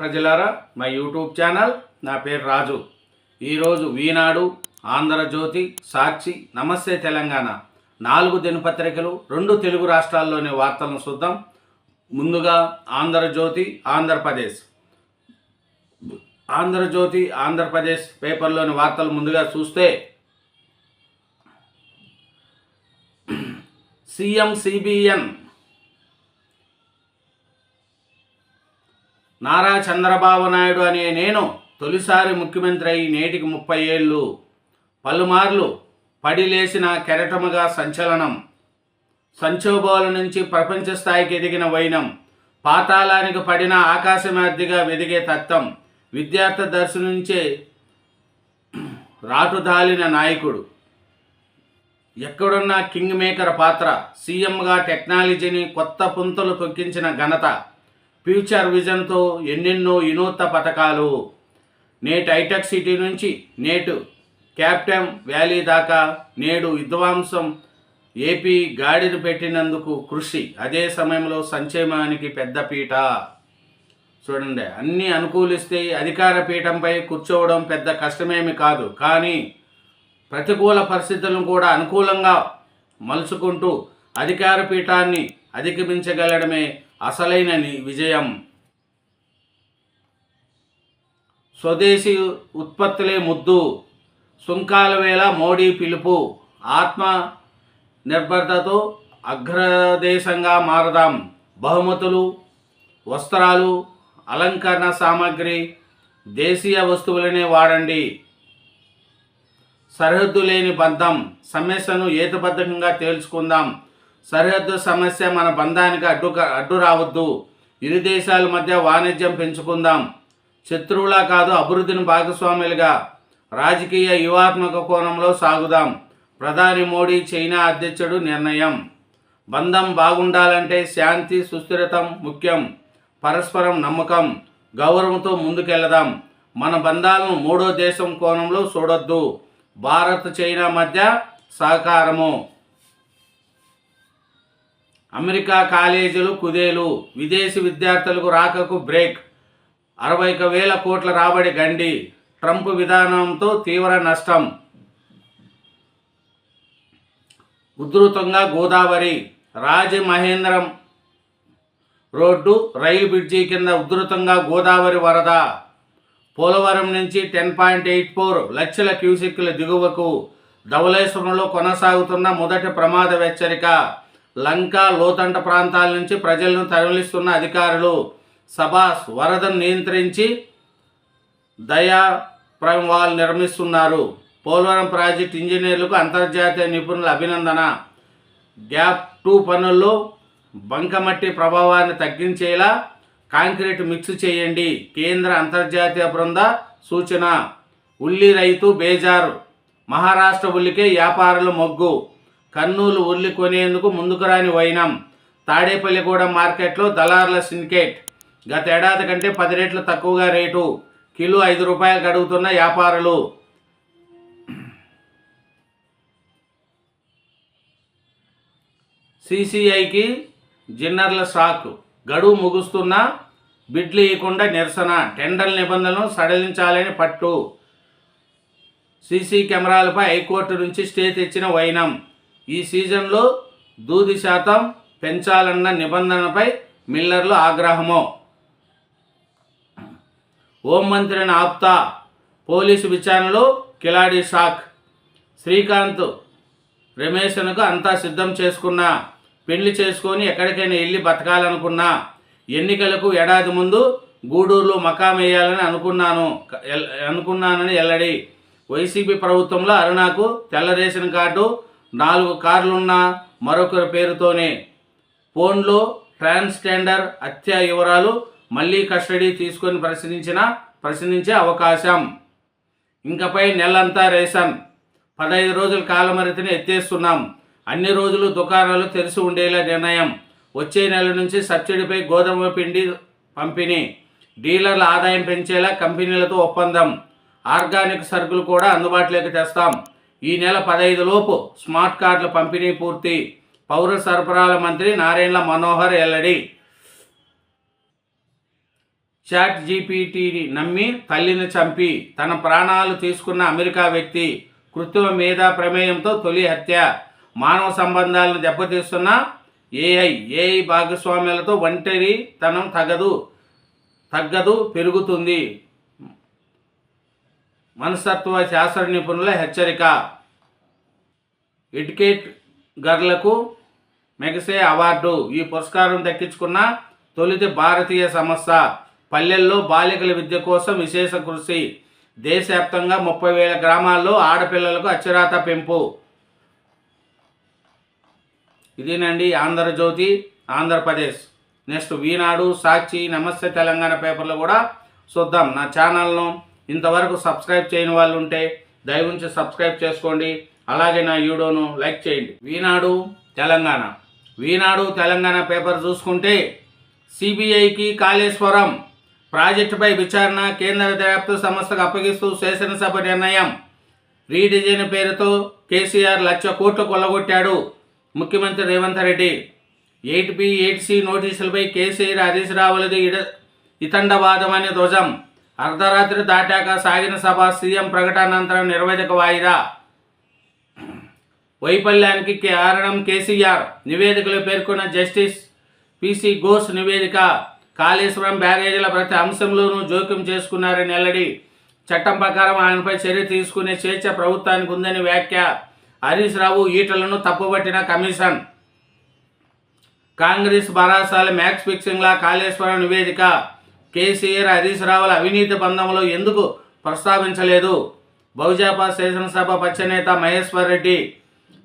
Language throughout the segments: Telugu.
ప్రజలారా మా యూట్యూబ్ ఛానల్ నా పేరు రాజు. ఈరోజు వీనాడు ఆంధ్రజ్యోతి సాక్షి నమస్తే తెలంగాణ. నాలుగు దినపత్రికలు రెండు తెలుగు రాష్ట్రాల్లోని వార్తలను చూద్దాం. ముందుగా ఆంధ్రజ్యోతి ఆంధ్రప్రదేశ్. ఆంధ్రజ్యోతి ఆంధ్రప్రదేశ్ పేపర్లోని వార్తలు ముందుగా చూస్తే C M C B N Nara Chandrababu Naidu అనే నేను తొలిసారి ముఖ్యమంత్రి అయి నేటికి ముప్పై ఏళ్ళు. పలుమార్లు పడిలేసిన కెరటముగా సంచలనం. సంక్షోభాల నుంచి ప్రపంచ స్థాయికి ఎదిగిన వైనం. పాతాళానికి పడిన ఆకాశమార్దిగా వెదిగే తత్వం. విద్యార్థి దశ నుంచే రాటుదాలిన నాయకుడు. ఎక్కడున్న కింగ్ మేకర్ పాత్ర. సీఎంగా టెక్నాలజీని కొత్త పుంతలు తొక్కించిన ఘనత. ఫ్యూచర్ విజన్తో ఎన్నెన్నో వినూత్న పథకాలు. నేటి హైటెక్ సిటీ నుంచి నేటు క్యాప్టెన్ వ్యాలీ దాకా నేడు విధ్వంసం ఏపీ గాడిని పెట్టినందుకు కృషి. అదే సమయంలో సంక్షేమానికి పెద్దపీట చూడండి అన్నీ అనుకూలిస్తే అధికార పీఠంపై కూర్చోవడం పెద్ద కష్టమేమి కాదు. కానీ ప్రతికూల పరిస్థితులను కూడా అనుకూలంగా మలుచుకుంటూ అధికార పీఠాన్ని అధిగమించగలడమే అసలైన విజయం. స్వదేశీ ఉత్పత్తులే ముద్దు. సుంకాల వేళ మోడీ పిలుపు. ఆత్మ నిర్భరతతో అగ్రదేశంగా మారదాం. బహుమతులు వస్త్రాలు అలంకరణ సామాగ్రి దేశీయ వస్తువులనే వాడండి. సరిహద్దు లేని బంధం. సమస్యను ఏతబద్ధకంగా తేల్చుకుందాం. సరిహద్దు సమస్య మన బంధానికి అడ్డు అడ్డు రావద్దు. ఇరు దేశాల మధ్య వాణిజ్యం పెంచుకుందాం. శత్రువులా కాదు అభివృద్ధిని భాగస్వాములుగా రాజకీయ యువాత్మక కోణంలో సాగుదాం. ప్రధాని మోడీ చైనా అధ్యక్షుడు నిర్ణయం. బంధం బాగుండాలంటే శాంతి సుస్థిరతం ముఖ్యం. పరస్పరం నమ్మకం గౌరవంతో ముందుకెళ్దాం మన బంధాలను మూడో దేశం కోణంలో చూడొద్దు. భారత్ చైనా మధ్య సహకారము. అమెరికా కాలేజీలు కుదేలు. విదేశీ విద్యార్థులకు రాకకు బ్రేక్. అరవై ఒక వేల కోట్ల రాబడి గండి. ట్రంప్ విధానంతో తీవ్ర నష్టం. ఉధృతంగా Godavari. Rajamahendram road rail bridge కింద ఉధృతంగా గోదావరి వరద. పోలవరం నుంచి టెన్ పాయింట్ ఎయిట్ ఫోర్ లక్షల క్యూసెక్కుల దిగువకు. ధవలేశ్వరంలో కొనసాగుతున్న మొదటి ప్రమాద హెచ్చరిక. లంక లోతంట ప్రాంతాల నుంచి ప్రజలను తరలిస్తున్న అధికారులు సబాస్ వరదను నియంత్రించి దయా వాల్ నిర్మిస్తున్నారు. పోలవరం ప్రాజెక్ట్ ఇంజనీర్లకు అంతర్జాతీయ నిపుణుల అభినందన. గ్యాప్ టూ పనుల్లో బంకమట్టి ప్రభావాన్ని తగ్గించేలా కాంక్రీట్ మిక్స్ చేయండి. కేంద్ర అంతర్జాతీయ బృంద సూచన. ఉల్లి రైతు బేజారు. మహారాష్ట్ర ఉల్లికే వ్యాపారులు మొగ్గు. కర్నూలు ఉల్లి కొనేందుకు ముందుకు రాని వైనం. తాడేపల్లిగూడెం మార్కెట్లో దళార్ల సిండికేట్. గత ఏడాది కంటే పది రెట్లు తక్కువగా రేటు. కిలో ఐదు రూపాయలకు అడుగుతున్న వ్యాపారులు. సిసిఐకి జిన్నర్ల షాక్ గడువు ముగుస్తున్న బిడ్లు ఇవ్వకుండా నిరసన. టెండర్ నిబంధనలను సడలించాలని పట్టు. సీసీ కెమెరాలపై హైకోర్టు నుంచి స్టే తెచ్చిన వైనం. ఈ సీజన్లో దూది శాతం పెంచాలన్న నిబంధనపై మిల్లర్లు ఆగ్రహము. హోంమంత్రిని ఆప్తా పోలీసు విచారణలో కిలాడి షాక్. శ్రీకాంత్ రమేష్నకు అంతా సిద్ధం చేసుకున్నా పెళ్ళి చేసుకొని ఎక్కడికైనా వెళ్ళి బతకాలనుకున్నా ఎన్నికలకు ఏడాది ముందు గూడూరులో మకాం వేయాలని అనుకున్నాను ఎల్- అనుకున్నానని ఎల్లడి. వైసీపీ ప్రభుత్వంలో అరుణాకు తెల్ల రేషన్ కార్డు నాలుగు కార్లున్న మరొకరి పేరుతోనే. ఫోన్లో ట్రాన్స్జెండర్ హత్య వివరాలు మళ్ళీ కస్టడీ తీసుకొని ప్రశ్నించిన ప్రశ్నించే అవకాశం. ఇంకపై నెలంతా రేషన్. పదహైదు రోజుల కాలమరితిని ఎత్తేస్తున్నాం. అన్ని రోజులు దుకాణాలు తెరిచి ఉండేలా నిర్ణయం. వచ్చే నెల నుంచి సబ్సిడీపై గోధుమ పిండి పంపిణీ. డీలర్ల ఆదాయం పెంచేలా కంపెనీలతో ఒప్పందం. ఆర్గానిక్ సరుకులు కూడా అందుబాటులోకి తెస్తాం. ఈ నెల పదహైదు లోపు స్మార్ట్ కార్డుల పంపిణీ పూర్తి. పౌర సరఫరాల మంత్రి నారాయణ మనోహర్ ఎల్లడి చాట్ జీపీటీని నమ్మి తల్లిని చంపి. తన ప్రాణాలు తీసుకున్న అమెరికా వ్యక్తి కృత్రిమ మీద ప్రమేయంతో తొలి హత్య. మానవ సంబంధాలను దెబ్బతీస్తున్న ఏఐ ఏఐ భాగస్వామ్యాలతో ఒంటరి తనం తగదు తగ్గదు పెరుగుతుంది. మనస్తత్వ శాస్త్ర నిపుణుల హెచ్చరిక. ఎడ్యుకేట్ గర్లకు మెగసే అవార్డు. ఈ పురస్కారం దక్కించుకున్న తొలిది భారతీయ సంస్థ. పల్లెల్లో బాలికల విద్య కోసం విశేష కృషి. దేశవ్యాప్తంగా ముప్పై వేల గ్రామాల్లో ఆడపిల్లలకు అక్షరాత పెంపు. ఇదేనండి ఆంధ్రజ్యోతి ఆంధ్రప్రదేశ్. నెక్స్ట్ ఈనాడు సాక్షి నమస్తే తెలంగాణ పేపర్లు కూడా చూద్దాం. నా ఛానల్ను ఇంతవరకు సబ్స్క్రైబ్ చేయని వాళ్ళు ఉంటే దయవుంచి సబ్స్క్రైబ్ చేసుకోండి. అలాగే నా వీడియోను లైక్ చేయండి. ఈనాడు తెలంగాణ. ఈనాడు తెలంగాణ పేపర్ చూసుకుంటే సిబిఐకి కాళేశ్వరం ప్రాజెక్టుపై విచారణ కేంద్ర దర్యాప్తు సంస్థకు అప్పగిస్తూ శాసనసభ నిర్ణయం. రీడిజైన్ పేరుతో కేసీఆర్ లక్ష కోట్లు కొల్లగొట్టాడు ముఖ్యమంత్రి Revanth Reddy. Eight B eight C నోటీసులపై KCR Harish రావులది ఇడ అనే ధ్వజం. అర్ధరాత్రి దాటాక సాగిన సభ సీఎం ప్రకటనంతరం నిర్వేదిక వాయిదా. వైఫల్యానికి కారణం కేసీఆర్. నివేదికలో పేర్కొన్న జస్టిస్ పిసి ఘోష్ నివేదిక. కాళేశ్వరం బ్యారేజీల ప్రతి అంశంలోనూ జోక్యం చేసుకున్నారని వెల్లడి చట్టం ప్రకారం ఆయనపై చర్య తీసుకునే స్వేచ్ఛ ప్రభుత్వానికి ఉందని వ్యాఖ్య. హరీష్ రావు ఈటలను తప్పుపట్టిన కమిషన్. కాంగ్రెస్ భరాసాల మ్యాక్స్ ఫిక్సింగ్ల కాళేశ్వరం నివేదిక. కేసీఆర్ హరీష్ రావుల అవినీతి బంధంలో ఎందుకు ప్రస్తావించలేదు? బహుజాపా శాసనసభ పక్షనేత మహేశ్వర్ రెడ్డి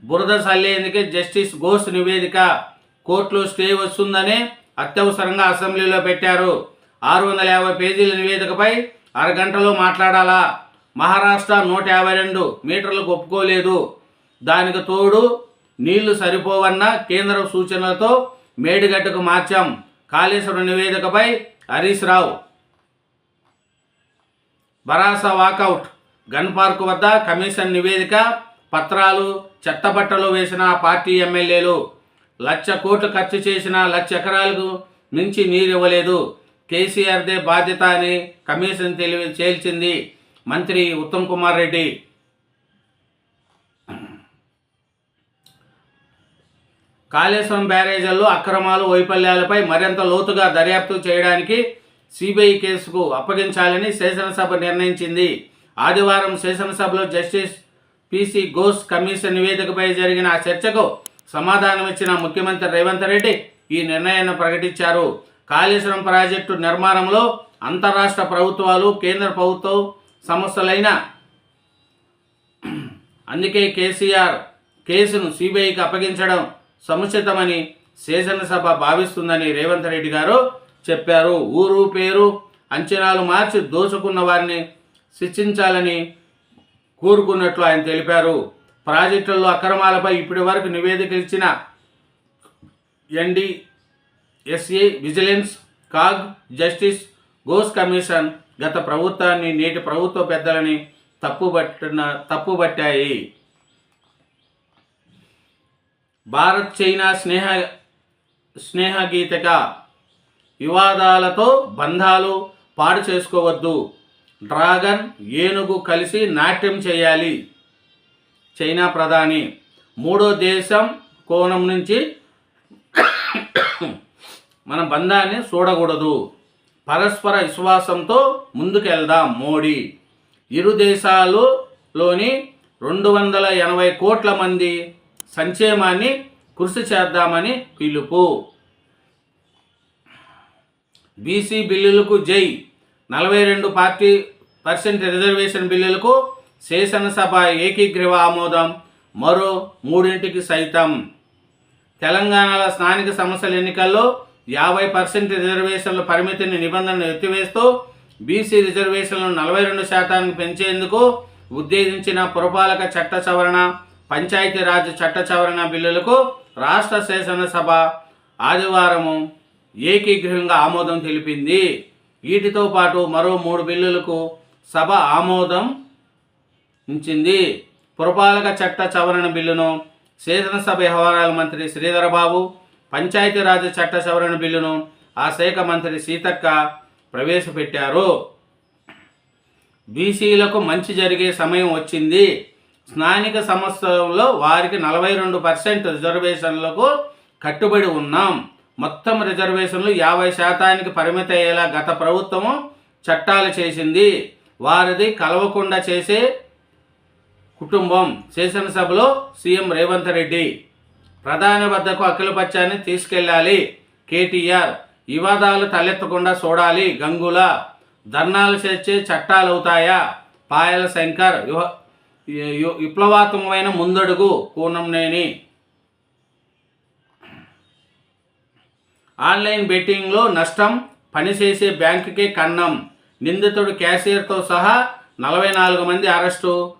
బురద సల్లేందుకే జస్టిస్ ఘోష్ నివేదిక. కోర్టులో స్టే వస్తుందని అత్యవసరంగా అసెంబ్లీలో పెట్టారు. ఆరు వందల యాభై పేజీల నివేదికపై అరగంటలో మాట్లాడాలా? మహారాష్ట్ర నూట యాభై రెండు మీటర్లకు ఒప్పుకోలేదు. దానికి తోడు నీళ్ళు సరిపోవన్న కేంద్ర సూచనలతో మేడిగడ్డకు మార్చాం. కాళేశ్వరం నివేదికపై హరీష్ రావు. బరాసా వాకౌట్. గన్ పార్క్ వద్ద కమిషన్ నివేదిక పత్రాలు చెత్తబట్టలు వేసిన పార్టీ ఎమ్మెల్యేలు. లక్ష కోట్లు ఖర్చు చేసిన లక్ష ఎకరాలకు మించి నీరు ఇవ్వలేదు కేసీఆర్దే బాధ్యత అని కమిషన్ తెలివి చేల్చింది మంత్రి ఉత్తమ్ కుమార్ రెడ్డి. కాళేశ్వరం బ్యారేజీల్లో అక్రమాలు వైఫల్యాలపై మరింత లోతుగా దర్యాప్తు చేయడానికి సిబిఐ కేసుకు అప్పగించాలని శాసనసభ నిర్ణయించింది. ఆదివారం శాసనసభలో justice P C Ghosh commission నివేదికపై జరిగిన ఆ చర్చకు సమాధానమిచ్చిన ముఖ్యమంత్రి రేవంత్ రెడ్డి ఈ నిర్ణయాన్ని ప్రకటించారు. కాళేశ్వరం ప్రాజెక్టు నిర్మాణంలో అంతరాష్ట్ర ప్రభుత్వాలు కేంద్ర ప్రభుత్వ సంస్థలైన అందుకే కేసీఆర్ కేసును సిబిఐకి అప్పగించడం సముచితమని శాసనసభ భావిస్తుందని రేవంత్ రెడ్డి గారు చెప్పారు. ఊరు పేరు అంచనాలు మార్చి దోచుకున్న వారిని శిక్షించాలని కోరుకున్నట్లు ఆయన తెలిపారు. ప్రాజెక్టుల్లో అక్రమాలపై ఇప్పటి వరకు నివేదిక ఇచ్చిన NDSA vigilance CAG justice Ghose commission గత ప్రభుత్వాన్ని నేటి ప్రభుత్వ పెద్దలని తప్పుబట్టిన తప్పుబట్టాయి. భారత్ చైనా స్నేహ స్నేహగీతక వివాదాలతో బంధాలు పాడు చేసుకోవద్దు. డ్రాగన్ ఏనుగు కలిసి నాట్యం చేయాలి. చైనా ప్రధాని. మూడో దేశం కోణం నుంచి మన బంధాన్ని చూడకూడదు. పరస్పర విశ్వాసంతో ముందుకెళ్దాం మోడీ. ఇరు దేశాలులోని రెండు వందల ఎనభై కోట్ల మంది సంక్షేమాన్ని కృషి చేద్దామని పిలుపు. బీసీ బిల్లులకు జై. నలభై రెండు పార్టీ పర్సెంట్ రిజర్వేషన్ బిల్లులకు శాసనసభ ఏకీగ్రీవ ఆమోదం. మరో మూడింటికి సైతం. తెలంగాణలో స్థానిక సంస్థల ఎన్నికల్లో యాభై పర్సెంట్ రిజర్వేషన్ల పరిమితిని నిబంధనలు ఎత్తివేస్తూ బీసీ రిజర్వేషన్లను నలభై రెండు శాతానికి పెంచేందుకు ఉద్దేశించిన పురపాలక చట్ట సవరణ పంచాయతీరాజ్ చట్ట సవరణ బిల్లులకు రాష్ట్ర శాసనసభ ఆదివారము ఏకీగ్రీవంగా ఆమోదం తెలిపింది. వీటితో పాటు మరో మూడు బిల్లులకు సభ ఆమోదం ఉంచింది. పురపాలక చట్ట సవరణ బిల్లును శాసనసభ వ్యవహారాల మంత్రి శ్రీధరబాబు పంచాయతీరాజ్ చట్ట సవరణ బిల్లును ఆ శాఖ మంత్రి సీతక్క ప్రవేశపెట్టారు. బీసీలకు మంచి జరిగే సమయం వచ్చింది. స్థానిక సంస్థల్లో వారికి నలభై రెండు పర్సెంట్ రిజర్వేషన్లకు కట్టుబడి ఉన్నాం. మొత్తం రిజర్వేషన్లు యాభై శాతానికి పరిమిత అయ్యేలా గత ప్రభుత్వము చట్టాలు చేసింది. వారిది కలవకుండా చేసే కుటుంబం శాసనసభలో సీఎం రేవంత్ రెడ్డి. ప్రధాని వద్దకు అఖిలపక్షాన్ని తీసుకెళ్ళాలి. కేటీఆర్ వివాదాలు తలెత్తకుండా చూడాలి. గంగుల ధర్నాలు చేర్చే చట్టాలు అవుతాయా? పాయల శంకర్ విప్లవాత్మకమైన ముందడుగు కూనంనేని ఆన్లైన్ బెట్టింగ్లో నష్టం పనిచేసే బ్యాంకుకే కన్నం నిందితుడు క్యాషియర్తో సహా నలభై నాలుగు మంది అరెస్టు.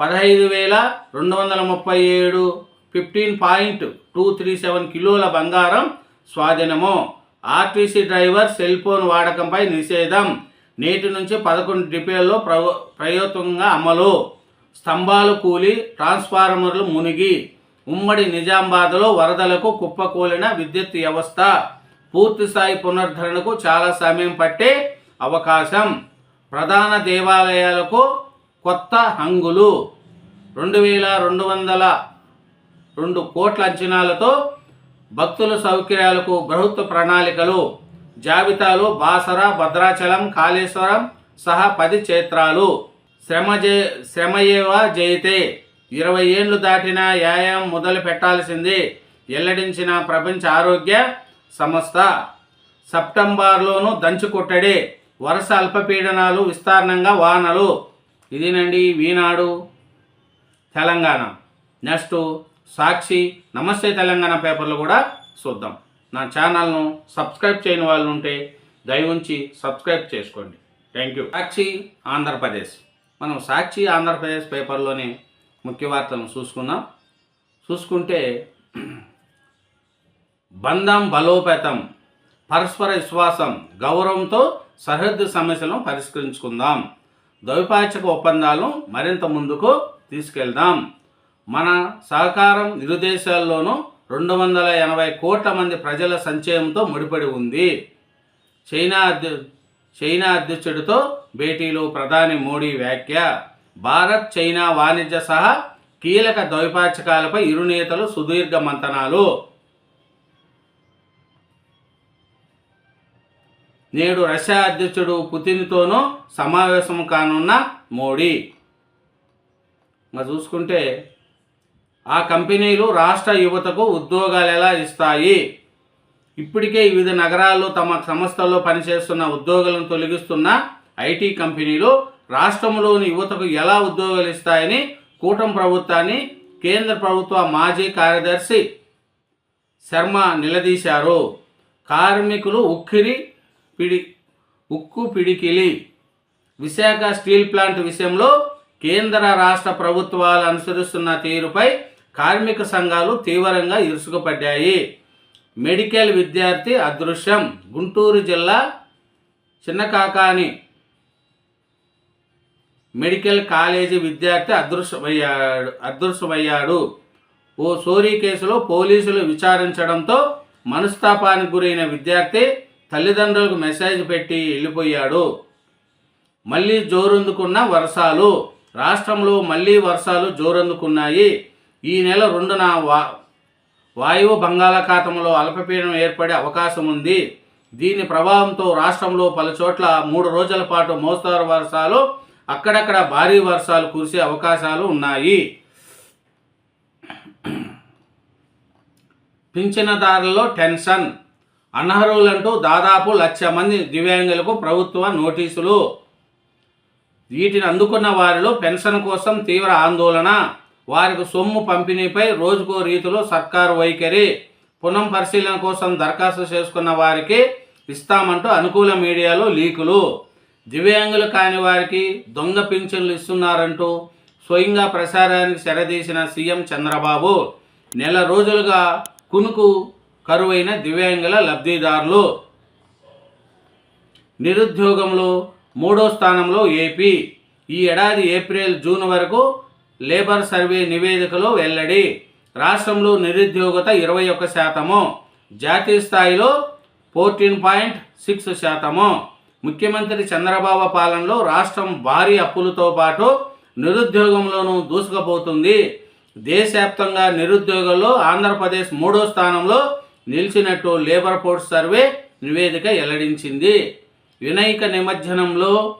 పదహైదు వేల రెండు వందల ముప్పై ఏడు fifteen point two three seven కిలోల బంగారం స్వాధీనము. ఆర్టీసీ డ్రైవర్ సెల్ ఫోన్ వాడకంపై నిషేధం. నేటి నుంచి పదకొండు డిపోల్లో ప్రవ ప్రయోతంగా అమలు. స్తంభాలు కూలి ట్రాన్స్ఫార్మర్లు మునిగి ఉమ్మడి నిజామాబాద్లో వరదలకు కుప్పకూలిన విద్యుత్ వ్యవస్థ పూర్తి స్థాయి పునరుద్ధరణకు చాలా సమయం పట్టే అవకాశం. ప్రధాన దేవాలయాలకు కొత్త హంగులు. రెండు వేల రెండు వందల రెండు కోట్ల అంచనాలతో భక్తుల సౌకర్యాలకు ప్రభుత్వ ప్రణాళికలు. జాబితాలు బాసర భద్రాచలం కాళేశ్వరం సహా పది క్షేత్రాలు. శ్రమ జే శ్రమయేవ జయితే? ఇరవై ఏళ్ళు దాటిన వ్యాయామం మొదలు పెట్టాల్సింది. వెల్లడించిన ప్రపంచ ఆరోగ్య సంస్థ. సెప్టెంబర్లోనూ దంచుకొట్టడి వరుస అల్పపీడనాలు విస్తారణంగా వానలు. ఇదేనండి ఈనాడు తెలంగాణ. నెక్స్ట్ సాక్షి. నమస్తే తెలంగాణ పేపర్లు కూడా చూద్దాం. నా ఛానల్ను సబ్స్క్రైబ్ చేయని వాళ్ళు ఉంటే దయవుంచి సబ్స్క్రైబ్ చేసుకోండి. Thank you. సాక్షి ఆంధ్రప్రదేశ్. మనం సాక్షి ఆంధ్రప్రదేశ్ పేపర్లోని ముఖ్య వార్తలను చూసుకుందాం. చూసుకుంటే బంధం బలోపేతం పరస్పర విశ్వాసం గౌరవంతో సరిహద్దు సమస్యలను పరిష్కరించుకుందాం. ద్వైపాక్షిక ఒప్పందాలను మరింత ముందుకు తీసుకెళ్దాం. మన సహకారం ఇరు దేశాల్లోనూ రెండు వందల ఎనభై కోట్ల మంది ప్రజల సంచయంతో ముడిపడి ఉంది. చైనా చైనా అధ్యక్షుడితో భేటీలో ప్రధాని మోడీ వ్యాఖ్య. భారత్ చైనా వాణిజ్య సహా కీలక ద్వైపాచకాలపై ఇరు నేతలు సుదీర్ఘ మంతనాలు. నేడు రష్యా అధ్యక్షుడు పుతిన్తోనూ సమావేశం కానున్న మోడీ. మరి చూసుకుంటే ఆ కంపెనీలు రాష్ట్ర యువతకు ఉద్యోగాలు ఎలా ఇస్తాయి? ఇప్పటికే వివిధ నగరాల్లో తమ సంస్థల్లో పనిచేస్తున్న ఉద్యోగులను తొలగిస్తున్న ఐటీ కంపెనీలు రాష్ట్రంలోని యువతకు ఎలా ఉద్యోగాలు ఇస్తాయని కూటమి ప్రభుత్వాన్ని కేంద్ర ప్రభుత్వ మాజీ కార్యదర్శి శర్మ నిలదీశారు. కార్మికులు ఉక్కిరి పిడి ఉక్కు పిడికిలి. విశాఖ స్టీల్ ప్లాంట్ విషయంలో కేంద్ర రాష్ట్ర ప్రభుత్వాలు అనుసరిస్తున్న తీరుపై కార్మిక సంఘాలు తీవ్రంగా ఇరుసుకుపడ్డాయి మెడికల్ విద్యార్థి అదృశ్యం గుంటూరు జిల్లా చిన్నకాకాని మెడికల్ కాలేజీ విద్యార్థి అదృశ్యమయ్యాడు అదృశ్యమయ్యాడు. ఓ సోరీ కేసులో పోలీసులు విచారించడంతో మనస్తాపానికి గురైన విద్యార్థి తల్లిదండ్రులకు మెసేజ్ పెట్టి వెళ్ళిపోయాడు. మళ్ళీ జోరందుకున్న వర్షాలు రాష్ట్రంలో మళ్ళీ వర్షాలు జోరందుకున్నాయి. ఈ నెల రెండున వా వాయువు బంగాళాఖాతంలో అల్పపీడనం ఏర్పడే అవకాశం ఉంది. దీని ప్రభావంతో రాష్ట్రంలో పలు చోట్ల మూడు రోజుల పాటు మోస్తారు వర్షాలు అక్కడక్కడ భారీ వర్షాలు కురిసే అవకాశాలు ఉన్నాయి. పింఛనదారుల్లో టెన్షన్. అనర్హులంటూ దాదాపు లక్ష మంది దివ్యాంగులకు ప్రభుత్వ నోటీసులు. వీటిని అందుకున్న వారిలో పెన్షన్ కోసం తీవ్ర ఆందోళన. వారికి సొమ్ము పంపిణీపై రోజుకో రీతిలో సర్కారు వైఖరి. పునః పరిశీలన కోసం దరఖాస్తు చేసుకున్న వారికి ఇస్తామంటూ అనుకూల మీడియాలో లీకులు. దివ్యాంగులు కాని వారికి దొంగ పింఛన్లు ఇస్తున్నారంటూ స్వయంగా ప్రసారానికి సెరదీసిన సీఎం చంద్రబాబు నెల రోజులుగా కునుకు కరువైన దివ్యాంగుల లబ్ధిదారులు. నిరుద్యోగంలో మూడో స్థానంలో ఏపీ. ఈ ఏడాది ఏప్రిల్ జూన్ వరకు లేబర్ సర్వే నివేదికలో వెల్లడి. రాష్ట్రంలో నిరుద్యోగత ఇరవై ఒక్క శాతము. జాతీయ స్థాయిలో ఫోర్టీన్ పాయింట్ సిక్స్ శాతము. ముఖ్యమంత్రి చంద్రబాబు పాలనలో రాష్ట్రం భారీ అప్పులతో పాటు నిరుద్యోగంలోనూ దూసుకుపోతుంది. దేశవ్యాప్తంగా నిరుద్యోగంలో ఆంధ్రప్రదేశ్ మూడో స్థానంలో నిలిచినట్టు లేబర్ ఫోర్స్ సర్వే నివేదిక వెల్లడించింది. వినయక నిమజ్జనంలో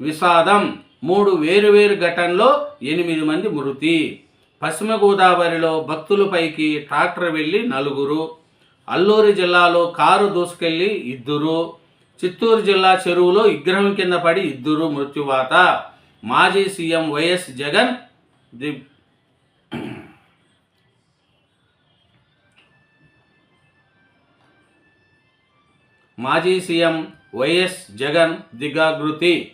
విషాదం. మూడు వేరువేరు ఘటనలో ఎనిమిది మంది మృతి. పశ్చిమ గోదావరిలో భక్తులపైకి ట్రాక్టర్ వెళ్ళి నలుగురు. అల్లూరి జిల్లాలో కారు దూసుకెళ్ళి ఇద్దరు. చిత్తూరు జిల్లా చెరువులో విగ్రహం కింద పడి ఇద్దరు మృత్యువాత. మాజీ సీఎం వైఎస్ జగన్ ది మాజీ సీఎం వైఎస్ జగన్ దిగాగృతి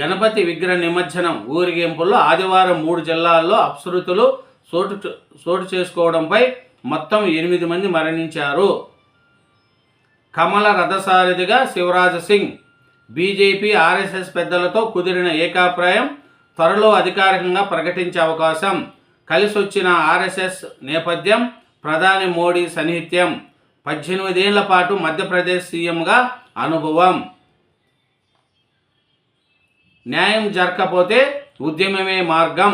గణపతి విగ్రహ నిమజ్జనం ఊరేగింపుల్లో ఆదివారం మూడు జిల్లాల్లో అప్సృతులు చోటు చోటు చేసుకోవడంపై మొత్తం ఎనిమిది మంది మరణించారు. కమల రథసారథిగా శివరాజ్ సింగ్ బీజేపీ ఆర్ఎస్ఎస్ పెద్దలతో కుదిరిన ఏకాభిప్రాయం త్వరలో అధికారికంగా ప్రకటించే అవకాశం. కలిసొచ్చిన ఆర్ఎస్ఎస్ నేపథ్యం ప్రధాని మోడీ సన్నిహిత్యం. పద్దెనిమిదేళ్ళ పాటు మధ్యప్రదేశ్ సీఎంగా అనుభవం. న్యాయం జరగకపోతే ఉద్యమమే మార్గం.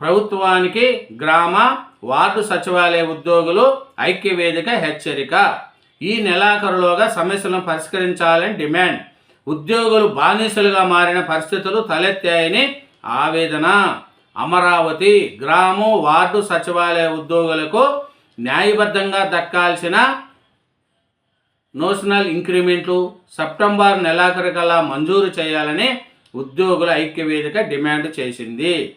ప్రభుత్వానికి గ్రామ వార్డు సచివాలయ ఉద్యోగులు ఐక్యవేదిక హెచ్చరిక. ఈ నెలాఖరులోగా సమస్యలను పరిష్కరించాలని డిమాండ్. ఉద్యోగులు బానిసలుగా మారిన పరిస్థితులు తలెత్తాయని ఆవేదన. అమరావతి గ్రామం వార్డు సచివాలయ ఉద్యోగులకు న్యాయబద్ధంగా దక్కాల్సిన నోషనల్ ఇంక్రిమెంట్లు సెప్టెంబర్ నెలాఖరు కల్లా మంజూరు చేయాలని ఉద్యోగుల ఐక్యవేదిక డిమాండ్ చేసింది.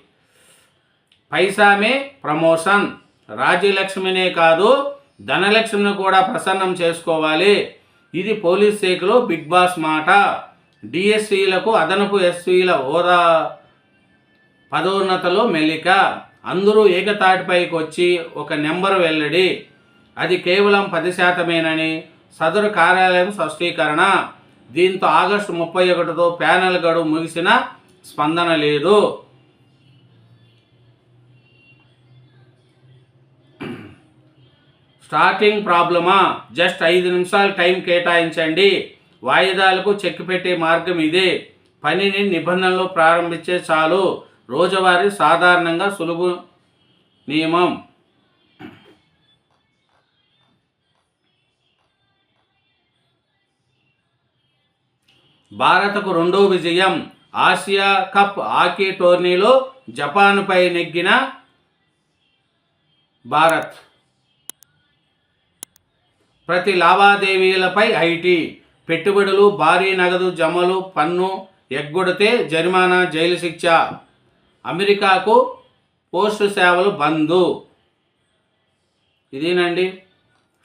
పైసామే ప్రమోషన్. రాజ్యలక్ష్మినే కాదు ధనలక్ష్మిని కూడా ప్రసన్నం చేసుకోవాలి. ఇది పోలీస్ శాఖలో బిగ్ బాస్ మాట. డిఎస్సీలకు అదనపు ఎస్సీల హోదా పదోన్నతలో మెలిక. అందరూ ఏకతాటిపైకి వచ్చి ఒక నెంబర్ వెల్లడి. అది కేవలం పది శాతమేనని సదరు కార్యాలయం స్పష్టీకరణ. దీంతో ఆగస్టు ముప్పై ఒకటితో ప్యానెల్ గడువు ముగిసిన స్పందన లేదు. స్టార్టింగ్ ప్రాబ్లమా? జస్ట్ ఐదు నిమిషాలు టైం కేటాయించండి. వాయిదాలకు చెక్ పెట్టే మార్గం ఇదే. పనిని నిబంధనలు ప్రారంభించే చాలు. రోజువారీ సాధారణంగా సులువు నియమం. భారత్కు రెండో విజయం ఆసియా కప్ హాకీ టోర్నీలో జపాన్పై నెగ్గిన భారత్. ప్రతి లావాదేవీలపై ఐటీ పెట్టుబడులు భారీ నగదు జమలు పన్ను ఎగ్గొడితే జరిమానా జైలు శిక్ష. అమెరికాకు పోస్టు సేవలు బంద్. ఇదేనండి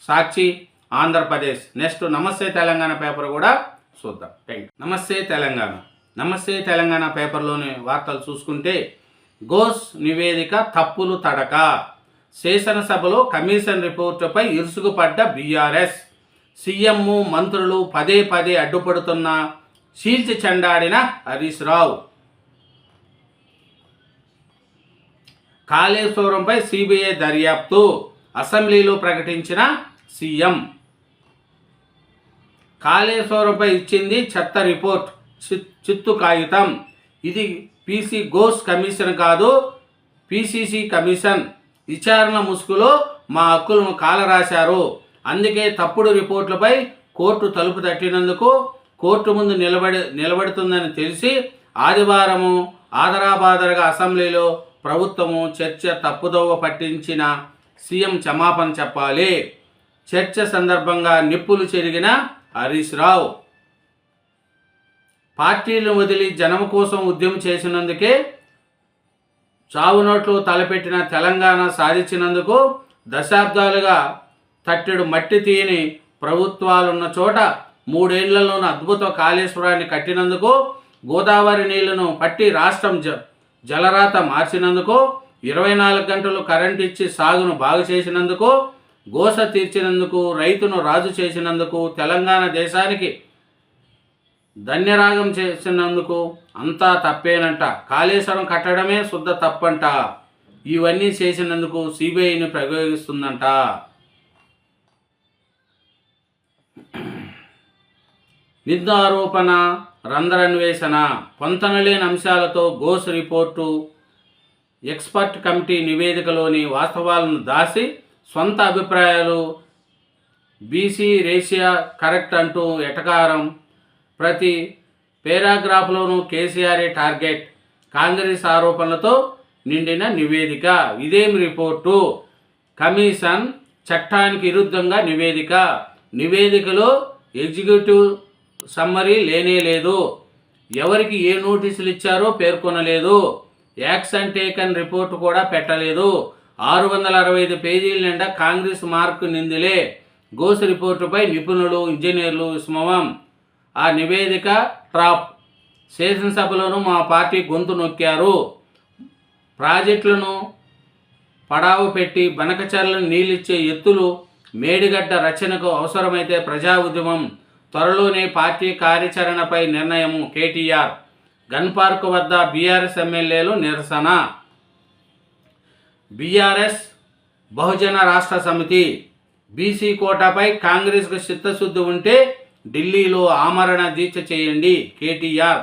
సాక్షి ఆంధ్రప్రదేశ్. నెక్స్ట్ నమస్తే తెలంగాణ పేపర్ కూడా చూద్దాం. థ్యాంక్ నమస్తే తెలంగాణ. నమస్తే తెలంగాణ పేపర్లోని వార్తలు చూసుకుంటే గోస్ నివేదిక తప్పులు తడక. శాసనసభలో కమిషన్ రిపోర్టుపై ఇరుసుకుపడ్డ బీఆర్ఎస్. సీఎం మంత్రులు పదే పదే అడ్డుపడుతున్న చీల్చి చెండాడిన హరీష్ రావు. కాళేశ్వరంపై సిబిఐ దర్యాప్తు. అసెంబ్లీలో ప్రకటించిన సీఎం. కాళేశ్వరంపై ఇచ్చింది చెత్త రిపోర్ట్. చిత్తు కాగితం. ఇది పీసీ గోస్ కమిషన్ కాదు పీసీసీ కమిషన్. విచారణ ముసుగులో మా హక్కులను కాలరాశారు. అందుకే తప్పుడు రిపోర్టులపై కోర్టు తలుపు తట్టినందుకు కోర్టు ముందు నిలబడి నిలబడుతుందని తెలిసి ఆదివారము ఆదరాబాదరగా అసెంబ్లీలో ప్రభుత్వము చర్చ తప్పుదోవ పట్టించిన సీఎం క్షమాపణ చెప్పాలి. చర్చ సందర్భంగా నిప్పులు చెరిగిన హరీష్ రావు పార్టీలు వదిలి జనం కోసం ఉద్యమం చేసినందుకే చావు నోట్లు తలపెట్టిన తెలంగాణ సాధించినందుకు దశాబ్దాలుగా తట్టెడు మట్టి తీయని ప్రభుత్వాలున్న చోట మూడేళ్ళలోని అద్భుత కాళేశ్వరాన్ని కట్టినందుకు గోదావరి నీళ్ళను పట్టి రాష్ట్రం జ జలరాత మార్చినందుకు ఇరవై నాలుగు గంటలు కరెంట్ ఇచ్చి సాగును బాగు చేసినందుకు గోస తీర్చినందుకు రైతును రాజు చేసినందుకు తెలంగాణ దేశానికి ధన్యరాగం చేసినందుకు అంతా తప్పేనంట. కాళేశ్వరం కట్టడమే శుద్ధ తప్పంట. ఇవన్నీ చేసినందుకు సిబిఐని ప్రయోగిస్తుందంట. నిందారోపణ రంధ్రన్వేషణ పొంతనలేని అంశాలతో గోస్ రిపోర్టు ఎక్స్పర్ట్ కమిటీ నివేదికలోని వాస్తవాలను దాసి సొంత అభిప్రాయాలు బీసీ రేషియా కరెక్ట్ అంటూ ఎటకారం ప్రతి పేరాగ్రాఫ్లోనూ కేసీఆర్ టార్గెట్? కాంగ్రెస్ ఆరోపణలతో నిండిన నివేదిక. ఇదేం రిపోర్టు? కమిషన్ చట్టానికి విరుద్ధంగా నివేదిక. నివేదికలో ఎగ్జిక్యూటివ్ సమ్మరీ లేనే లేదు. ఎవరికి ఏ నోటీసులు ఇచ్చారో పేర్కొనలేదు. యాక్షన్ టేకన్ రిపోర్ట్ కూడా పెట్టలేదు. ఆరు వందల అరవై ఐదు పేజీల నిండా కాంగ్రెస్ మార్క్ నిందిలే. గోస్ రిపోర్టుపై నిపుణులు ఇంజనీర్లు విస్మవం. ఆ నివేదిక ట్రాప్ శాసనసభలోనూ మా పార్టీ గొంతు నొక్కారు. ప్రాజెక్టులను పడావు పెట్టి బనకచర్లను నీళ్ళిచ్చే ఎత్తులు మేడిగడ్డ రచనకు అవసరమైతే ప్రజా ఉద్యమం త్వరలోనే పార్టీ కార్యాచరణపై నిర్ణయం కేటీఆర్. గన్ పార్క్ వద్ద బీఆర్ఎస్ ఎమ్మెల్యేలు నిరసన. బీఆర్ఎస్ బహుజన రాష్ట్ర సమితి బీసీ కోటాపై కాంగ్రెస్కు చిత్తశుద్ధి ఉంటే ఢిల్లీలో ఆమరణ దీక్ష చేయండి కేటీఆర్.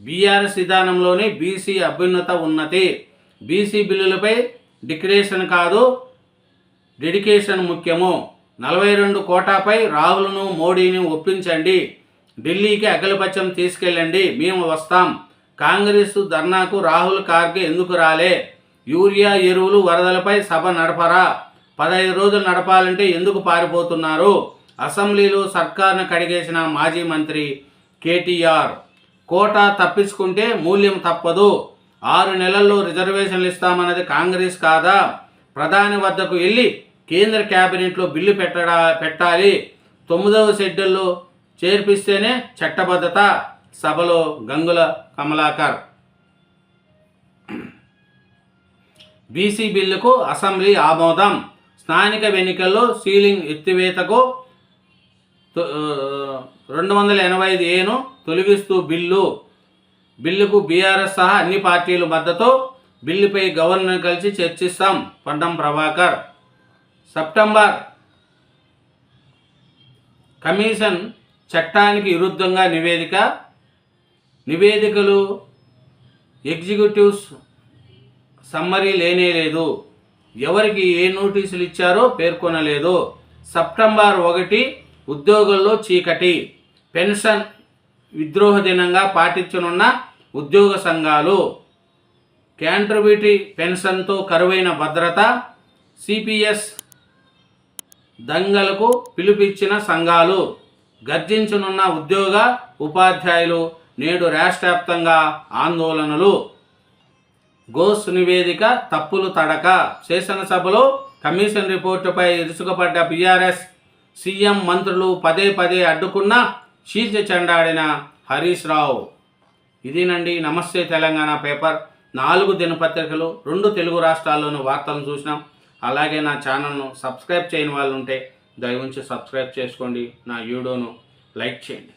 బీఆర్ఎస్ విధానంలోనే బీసీ అభ్యున్నత ఉన్నతి బీసీ బిల్లులపై డిక్లరేషన్ కాదు డెడికేషన్ ముఖ్యము. నలభై రెండు కోటాపై రాహుల్ను మోడీని ఒప్పించండి. ఢిల్లీకి అఖిలపక్షం తీసుకెళ్ళండి మేము వస్తాం. కాంగ్రెస్ ధర్నాకు రాహుల్ ఖార్గే ఎందుకు రాలే? యూరియా ఎరువులు వరదలపై సభ నడపరా? పదహైదు రోజులు నడపాలంటే ఎందుకు పారిపోతున్నారు? అసెంబ్లీలో సర్కార్ను కడిగేసిన మాజీ మంత్రి కేటీఆర్ కోటా తప్పించుకుంటే మూల్యం తప్పదు. ఆరు నెలల్లో రిజర్వేషన్లు ఇస్తామన్నది కాంగ్రెస్ కాదా? ప్రధాని వద్దకు వెళ్ళి కేంద్ర క్యాబినెట్లో బిల్లు పెట్టడా పెట్టాలి. తొమ్మిదవ షెడ్యూల్లో చేర్పిస్తేనే చట్టబద్ధత. సభలో గంగుల కమలాకర్ బీసీ బిల్లుకు అసెంబ్లీ ఆమోదం. స్థానిక ఎన్నికల్లో సీలింగ్ ఎత్తివేతకు తొ- రెండు వందల ఎనభై ఐదు ఏను తొలగిస్తూ బిల్లు. బిల్లుకు బీఆర్ఎస్ సహా అన్ని పార్టీలు మద్దతు. బిల్లుపై గవర్నర్ కలిసి చర్చిస్తాం. పండం ప్రభాకర్. సెప్టెంబర్ కమిషన్ చట్టానికి విరుద్ధంగా నివేదిక. నివేదికలు ఎగ్జిక్యూటివ్స్ సమ్మరీ లేనే లేదు. ఎవరికి ఏ నోటీసులు ఇచ్చారో పేర్కొనలేదు. సెప్టెంబర్ ఒకటి ఉద్యోగుల్లో చీకటి. పెన్షన్ విద్రోహ దినంగా పాటించనున్న ఉద్యోగ సంఘాలు. క్యాంట్రిబ్యూటీ పెన్షన్తో కరువైన భద్రత. సిపిఎస్ దంగలకు పిలుపిచ్చిన సంఘాలు. గర్జించనున్న ఉద్యోగ ఉపాధ్యాయులు నేడు రాష్ట్ర వ్యాప్తంగా ఆందోళనలు. గోస్ నివేదిక తప్పులు తడక. శాసనసభలో కమిషన్ రిపోర్టుపై ఇరుసుకుపడ్డ బీఆర్ఎస్ సీఎం మంత్రులు పదే పదే అడ్డుకున్న శీర్ష చెండాడిన హరీష్ రావు. ఇదేనండి నమస్తే తెలంగాణ పేపర్. నాలుగు దినపత్రికలు రెండు తెలుగు రాష్ట్రాల్లోని వార్తలను చూసినాం. అలాగే నా ఛానల్ను సబ్స్క్రైబ్ చేయని వాళ్ళు ఉంటే దయవుంచి సబ్స్క్రైబ్ చేసుకోండి. నా వీడియోను లైక్ చేయండి.